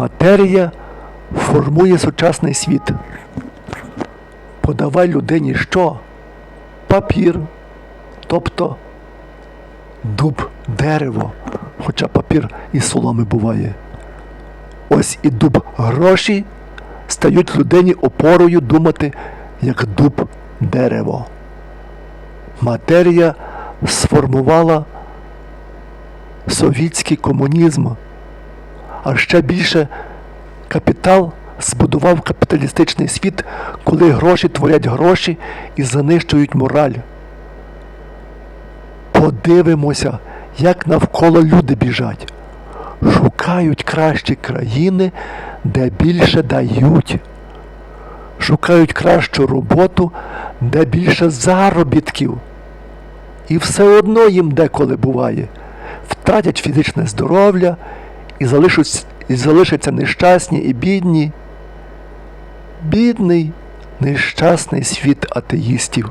Матерія формує сучасний світ. Подавай людині що? Папір, тобто дуб, дерево, хоча папір із соломи буває. Ось і дуб гроші стають людині опорою думати, як дуб дерево. Матерія сформувала совітський комунізм, а ще більше капітал збудував капіталістичний світ, коли гроші творять гроші і занищують мораль. Подивимося, як навколо люди біжать. Шукають кращі країни, де більше дають. Шукають кращу роботу, де більше заробітків. І все одно їм деколи буває. Втратять фізичне здоров'я і, залишаться, і залишаться нещасні і бідні. Бідний, нещасний світ атеїстів.